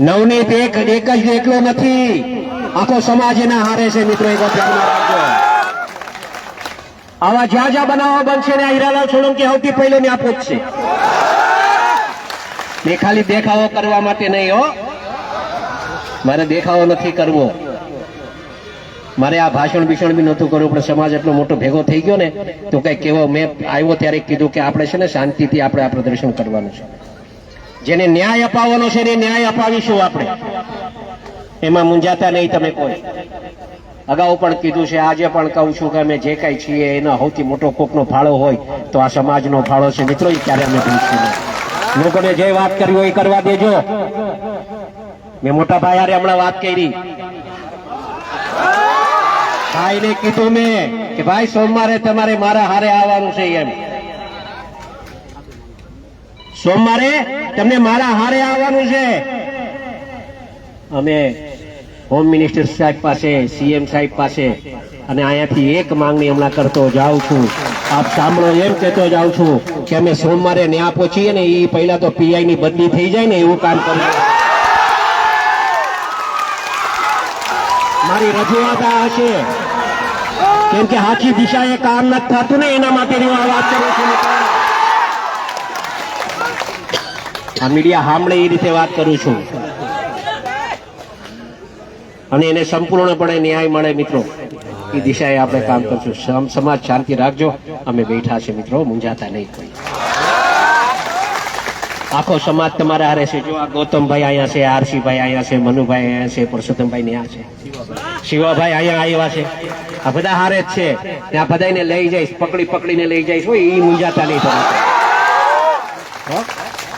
નવનીત એક એક જ એકલો નથી. આખો સમાજ એના હારે છે મિત્રો, એક આવા જ્યાં જ્યાં બનાવો બનશે ને હીરાલાલ સોલંકી સૌથી પહેલો ને આપો છે. એ ખાલી દેખાવો કરવા માટે નહીં, હો. મારે દેખાવો નથી કરવો. મારે આ ભાષણ ભીષણ બી નહોતું કરવું, પણ સમાજ એટલો મોટો ભેગો થઈ ગયો ને, તો કઈ કેવો મેં આવ્યો ત્યારે કીધું કે આપણે છે ને શાંતિથી આપણે આ પ્રદર્શન કરવાનું છે. જેને ન્યાય અપાવવાનો છે એને ન્યાય અપાવીશું આપણે. એમાં મૂંઝાતા નહીં તમે કોઈ. અગાઉ પણ કીધું છે, આજે પણ કહું છું કે અમે જે કાંઈ છીએ, એનો સૌથી મોટો કોકનો ફાળો હોય તો આ સમાજનો ફાળો છે. મિત્રો, એ ક્યારે અમે ભૂલશું લોકોને જે વાત કરવી હોય એ કરવા દેજો. મેં મોટા ભાઈ હારે હમણાં વાત કરી. ભાઈને કીધું મેં કે, ભાઈ, સોમવારે તમારે મારા હારે આવવાનું છે એમ. સોમવારે તમને મારા હારે આવવાનું છે. અમે હોમ મિનિસ્ટર સાહેબ પાસે સીએમ સાહેબ પાસે અને અહીંયાથી એક માંગણી હમણાં કરતો જાઉં છું. આપ સાંભળો એમ કહેતો જાઉં છું કે અમે સોમવારે ન્યા પહોંચીએ ને એ પહેલા તો પીઆઈ ની બદલી થઈ જાય ને એવું કામ કરીએ મારી રજૂઆત આ હશે. કેમ કે સાચી દિશાએ કામ નથી થતું ને એના માટે હું આ વાત કરું છું. આ મીડિયા સાંભળે એ રીતે વાત કરું છું. અને એને સંપૂર્ણપણે ન્યાય મળે મિત્રો. એ દિશાએ આપણે કામ કરશું. સમ- સમાજ શાંતિ રાખજો. અમે બેઠા છે મિત્રો. મૂંઝાતા નહીં કોઈ. આખો સમાજ તમારા હારે છે. જો આ ગૌતમભાઈ અહીંયા છે, આરસીભાઈ અહીંયા છે, મનુભાઈ અહીંયા છે, પરસોત્તમભાઈ ત્યાં છે. શિવાભાઈ અહીંયા આવ્યા છે. આ બધા હારે જ છે. ત્યાં બધાને લઈ જઈશ. પકડી પકડીને લઈ જઈશ. હોય એ મૂંઝાતા નહીં તમે હો?